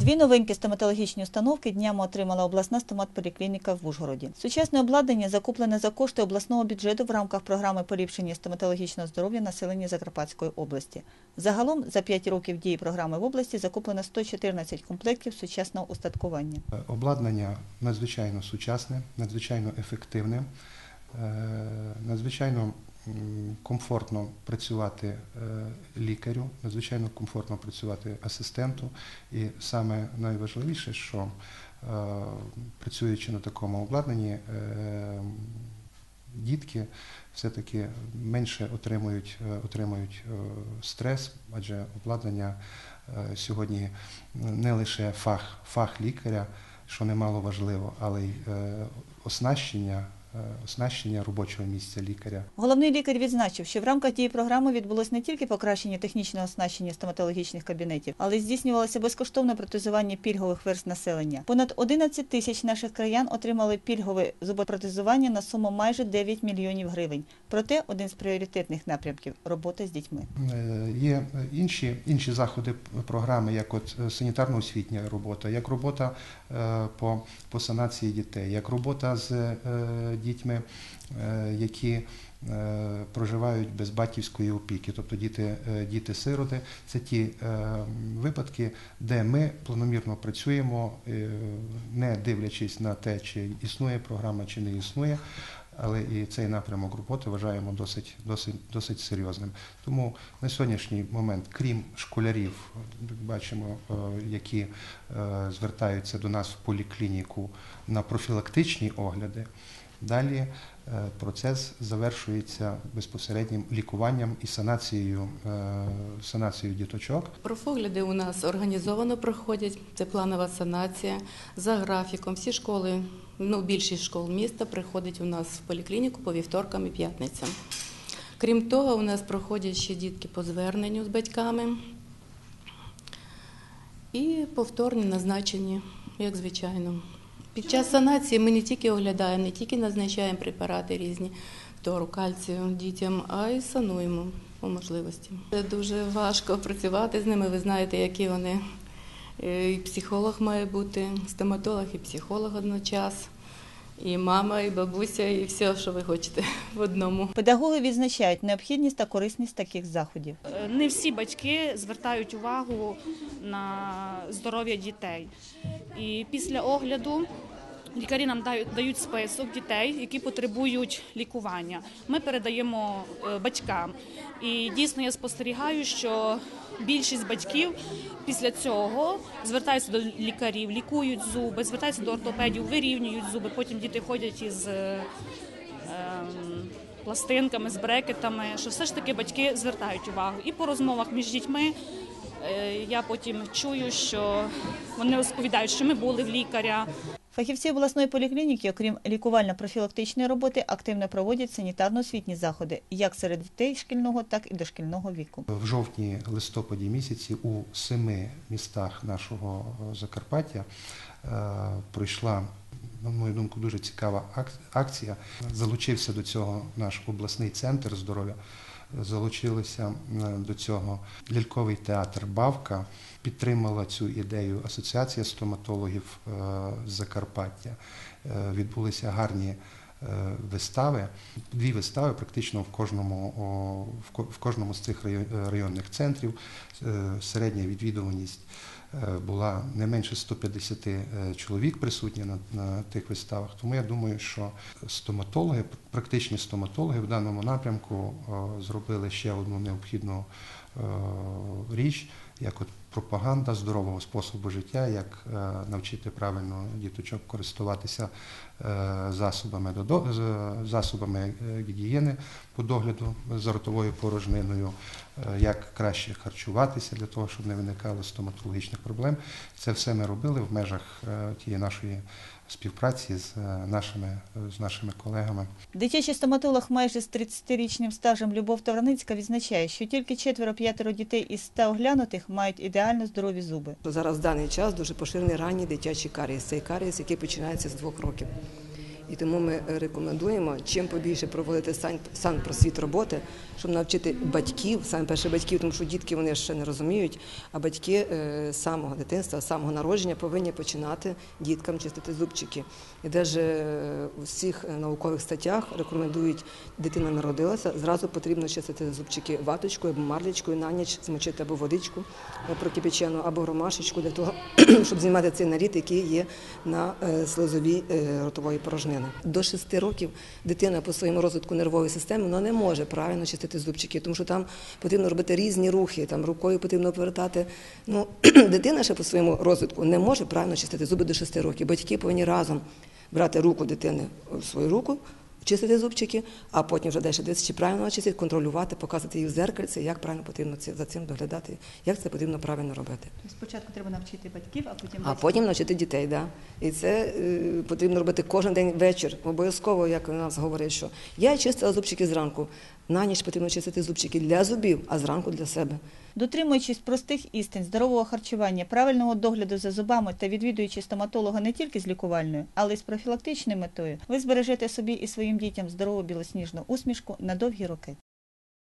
Дві новенькі стоматологічні установки днями отримала обласна стоматполіклініка в Ужгороді. Сучасне обладнання закуплене за кошти обласного бюджету в рамках програми поліпшення стоматологічного здоров'я населення Закарпатської області. Загалом за 5 років дії програми в області закуплено 114 комплектів сучасного устаткування. Обладнання надзвичайно сучасне, надзвичайно ефективне, е, надзвичайно комфортно працювати е, лікарю, надзвичайно комфортно працювати асистенту. І саме найважливіше, що е, працюючи на такому обладнанні, е, дітки все-таки менше отримують, отримують стрес, адже обладнання сьогодні не лише фах, фах лікаря, що немало важливо, але й оснащення, оснащення робочого місця лікаря. Головний лікар відзначив, що в рамках дії програми відбулось не тільки покращення технічного оснащення стоматологічних кабінетів, але й здійснювалося безкоштовне протезування пільгових верст населення. Понад 11 тисяч наших краян отримали пільгове зуботпротезування на суму майже 9 мільйонів гривень. Проте один з пріоритетних напрямків робота з дітьми. Е, Є інші, інші заходи програми, як от е, санітарно-освітня робота, як робота е, по, по санації дітей, як робота з е, дітьми, е, які е, проживають без батьківської опіки, тобто е, діти-сироти. Це ті випадки, де ми планомірно працюємо, не дивлячись на те, чи існує програма, чи не існує. Але і цей напрямок роботи вважаємо досить, досить, досить серйозним. Тому на сьогоднішній момент, крім школярів, бачимо, які звертаються до нас в поліклініку на профілактичні огляди, далі е, процес завершується безпосереднім лікуванням і санацією, е, санацією діточок. Профогляди у нас організовано проходять. Це планова санація за графіком. Всі школи, ну більшість школ міста приходять у нас в поліклініку по вівторкам і п'ятницям. Крім того, у нас проходять ще дітки по зверненню з батьками і повторні назначені, як звичайно. Під час санації ми не тільки оглядаємо, не тільки назначаємо препарати різні тору, кальцію дітям, а й сануємо по можливості. Це дуже важко працювати з ними. Ви знаєте, які вони. Е, І психолог має бути, стоматолог і психолог одночас, і мама, і бабуся, і все, що ви хочете в одному. Педагоги відзначають необхідність та корисність таких заходів. Е, Не всі батьки звертають увагу на здоров'я дітей. І після огляду лікарі нам дають, список дітей, які потребують лікування. Ми передаємо е, батькам. І дійсно я спостерігаю, що більшість батьків після цього звертаються до лікарів, лікують зуби, звертаються до ортопедів, вирівнюють зуби. Потім діти ходять із е, ем, пластинками, з брекетами, що все ж таки батьки звертають увагу. І по розмовах між дітьми я потім чую, що вони розповідають, що ми були в лікаря, Фахівці обласної поліклініки, окрім лікувально-профілактичної роботи, активно проводять санітарно-освітні заходи як серед дітей шкільного, так і дошкільного віку. В жовтні-листопаді місяці у семи містах нашого е, Закарпаття е, пройшла, на мою думку, дуже цікава ак- акція. Залучився до цього наш обласний центр здоров'я. Залучилися е, до цього ляльковий театр Бавка. Підтримала цю ідею Асоціація стоматологів е, Закарпаття. Е, Відбулися гарні вистави, дві вистави практично в кожному, в кожному з цих районних центрів. Е, Середня відвідуваність е, була не менше 150 е, чоловік присутні на, на тих виставах. Тому я думаю, що стоматологи, практичні стоматологи в даному напрямку зробили ще одну необхідну е, річ, як от пропаганда здорового способу життя, як е, навчити правильно діточок користуватися е, засобами, засобами е, гігієни по догляду за ротовою порожниною, як краще харчуватися для того, щоб не виникало стоматологічних проблем. Це все ми робили в межах тієї нашої співпраці з е, нашими, з нашими колегами. Дитячий стоматолог майже з 30-річним стажем Любов Тавраницька відзначає, що тільки четверо-п'ятеро дітей із 100 оглянутих мають ідеально здорові зуби. Зараз в даний час дуже поширений ранній дитячий карієс. Цей карієс, який починається з двох років. І тому ми е, рекомендуємо чим побільше проводити сан, санпросвіт роботи, щоб навчити батьків, саме перше батьків, тому що дітки вони ще не розуміють, а батьки е, самого дитинства, самого народження повинні починати діткам чистити зубчики. І навіть у всіх е, наукових статтях рекомендують, дитина народилася, зразу потрібно чистити зубчики ваточкою або марлечкою на ніч, змочити або водичку е, прокипячену, або ромашечку для того, щоб знімати цей наліт, який є на е, слизовій е, ротової порожнини. До 6 років дитина по своєму розвитку нервової системи вона не може правильно чистити зубчики, тому що там потрібно робити різні рухи, там рукою потрібно повертати. Ну, дитина ще по своєму розвитку не може правильно чистити зуби до 6 років. Батьки повинні разом брати руку дитини в свою руку. Чистити зубчики, а потім вже далі дивитися, чи правильно вона контролювати, показувати їй в зеркальці, як правильно потрібно це- за цим доглядати, як це потрібно правильно робити. Спочатку треба навчити батьків, а потім А потім навчити дітей, да. І це е, потрібно робити кожен день вечір. Обов'язково, як у нас говорять, що я чистила зубчики зранку. На ніч потрібно чистити зубчики для зубів, а зранку для себе. Дотримуючись простих істин, здорового харчування, правильного догляду за зубами та відвідуючи стоматолога не тільки з лікувальною, але й з профілактичною метою, ви збережете собі і своїм дітям здорову білосніжну усмішку на довгі роки.